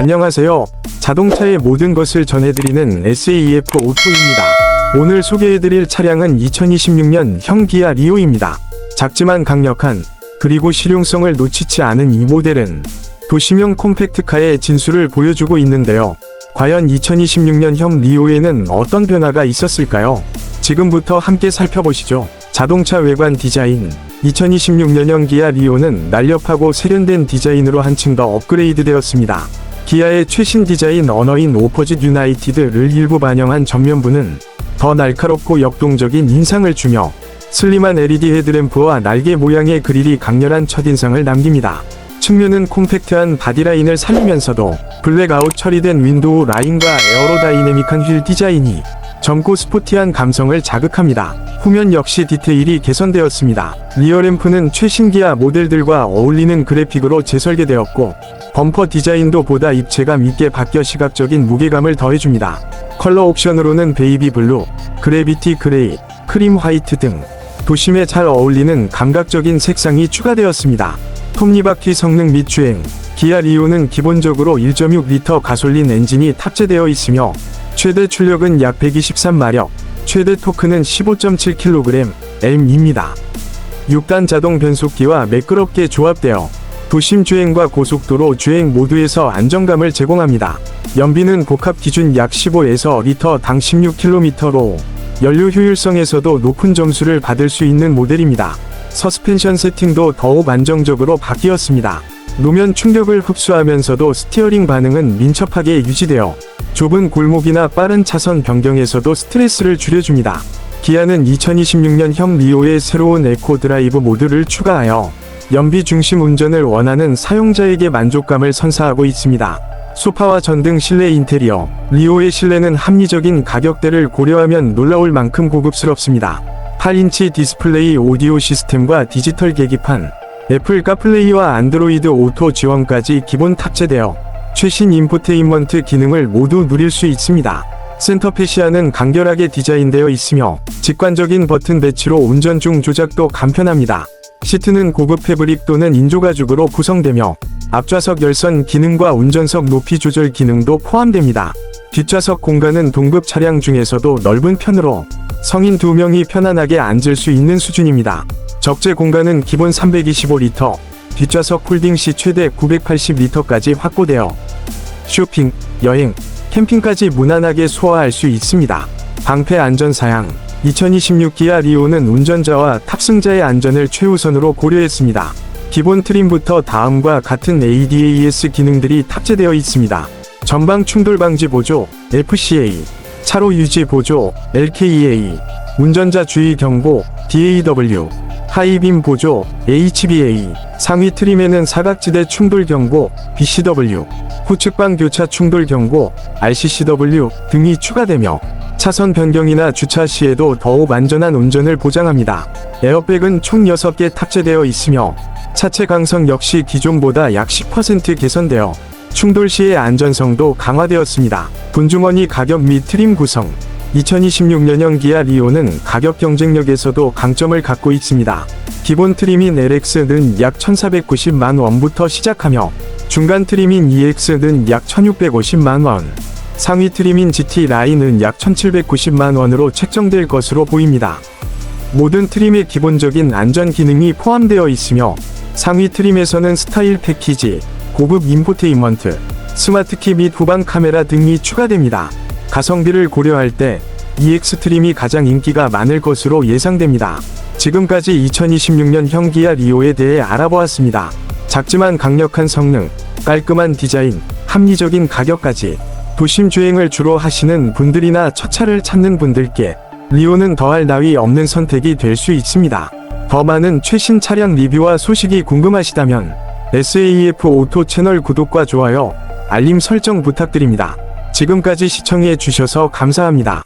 안녕하세요. 자동차의 모든 것을 전해드리는 SAF 오토입니다. 오늘 소개해드릴 차량은 2026년 형 기아 리오입니다. 작지만 강력한 그리고 실용성을 놓치지 않은 이 모델은 도시명 콤팩트카의 진수를 보여주고 있는데요. 과연 2026년 형 리오에는 어떤 변화가 있었을까요? 지금부터 함께 살펴보시죠. 자동차 외관 디자인 2026년형 기아 리오는 날렵하고 세련된 디자인으로 한층 더 업그레이드 되었습니다. 기아의 최신 디자인 언어인 오퍼짓 유나이티드를 일부 반영한 전면부는 더 날카롭고 역동적인 인상을 주며 슬림한 LED 헤드램프와 날개 모양의 그릴이 강렬한 첫인상을 남깁니다. 측면은 콤팩트한 바디라인을 살리면서도 블랙아웃 처리된 윈도우 라인과 에어로다이내믹한 휠 디자인이 젊고 스포티한 감성을 자극합니다. 후면 역시 디테일이 개선되었습니다. 리어램프는 최신 기아 모델들과 어울리는 그래픽으로 재설계되었고 범퍼 디자인도 보다 입체감 있게 바뀌어 시각적인 무게감을 더해줍니다. 컬러 옵션으로는 베이비 블루, 그래비티 그레이, 크림 화이트 등 도심에 잘 어울리는 감각적인 색상이 추가되었습니다. 톱니바퀴 성능 및 주행 기아 리오는 기본적으로 1.6리터 가솔린 엔진이 탑재되어 있으며 최대 출력은 약 123마력, 최대 토크는 15.7kg, M입니다. 6단 자동 변속기와 매끄럽게 조합되어 도심 주행과 고속도로 주행 모두에서 안정감을 제공합니다. 연비는 복합 기준 약 15에서 리터당 16km로 연료 효율성에서도 높은 점수를 받을 수 있는 모델입니다. 서스펜션 세팅도 더욱 안정적으로 바뀌었습니다. 노면 충격을 흡수하면서도 스티어링 반응은 민첩하게 유지되어 좁은 골목이나 빠른 차선 변경에서도 스트레스를 줄여줍니다. 기아는 2026년형 리오의 새로운 에코 드라이브 모드를 추가하여 연비 중심 운전을 원하는 사용자에게 만족감을 선사하고 있습니다. 소파와 전등 실내 인테리어, 리오의 실내는 합리적인 가격대를 고려하면 놀라울 만큼 고급스럽습니다. 8인치 디스플레이 오디오 시스템과 디지털 계기판, 애플 카플레이와 안드로이드 오토 지원까지 기본 탑재되어 최신 인포테인먼트 기능을 모두 누릴 수 있습니다. 센터 페시아는 간결하게 디자인되어 있으며 직관적인 버튼 배치로 운전 중 조작도 간편합니다. 시트는 고급 패브릭 또는 인조 가죽으로 구성되며 앞좌석 열선 기능과 운전석 높이 조절 기능도 포함됩니다. 뒷좌석 공간은 동급 차량 중에서도 넓은 편으로 성인 2명이 편안하게 앉을 수 있는 수준입니다. 적재 공간은 기본 325리터, 뒷좌석 홀딩 시 최대 980리터까지 확보되어 쇼핑, 여행, 캠핑까지 무난하게 소화할 수 있습니다. 방패 안전 사양 2026 기아 리오는 운전자와 탑승자의 안전을 최우선으로 고려했습니다. 기본 트림부터 다음과 같은 ADAS 기능들이 탑재되어 있습니다. 전방 충돌 방지 보조, FCA, 차로 유지 보조, LKEA, 운전자 주의 경보, DAW, 하이빔 보조, HBA, 상위 트림에는 사각지대 충돌 경보, BCW, 후측방 교차 충돌 경고, RCCW 등이 추가되며 차선 변경이나 주차 시에도 더욱 안전한 운전을 보장합니다. 에어백은 총 6개 탑재되어 있으며 차체 강성 역시 기존보다 약 10% 개선되어 충돌 시의 안전성도 강화되었습니다. 분주머니 가격 및 트림 구성 2026년형 기아 리오는 가격 경쟁력에서도 강점을 갖고 있습니다. 기본 트림인 LX는 약 1490만 원부터 시작하며 중간 트림인 EX는 약 1650만 원, 상위 트림인 GT 라인은 약 1790만 원으로 책정될 것으로 보입니다. 모든 트림의 기본적인 안전 기능이 포함되어 있으며 상위 트림에서는 스타일 패키지, 고급 인포테인먼트, 스마트키 및 후방 카메라 등이 추가됩니다. 가성비를 고려할 때 EX 트림이 가장 인기가 많을 것으로 예상됩니다. 지금까지 2026년 형 기아 리오에 대해 알아보았습니다. 작지만 강력한 성능, 깔끔한 디자인, 합리적인 가격까지 도심 주행을 주로 하시는 분들이나 첫 차를 찾는 분들께 리오는 더할 나위 없는 선택이 될 수 있습니다. 더 많은 최신 차량 리뷰와 소식이 궁금하시다면 SAF 오토 채널 구독과 좋아요, 알림 설정 부탁드립니다. 지금까지 시청해 주셔서 감사합니다.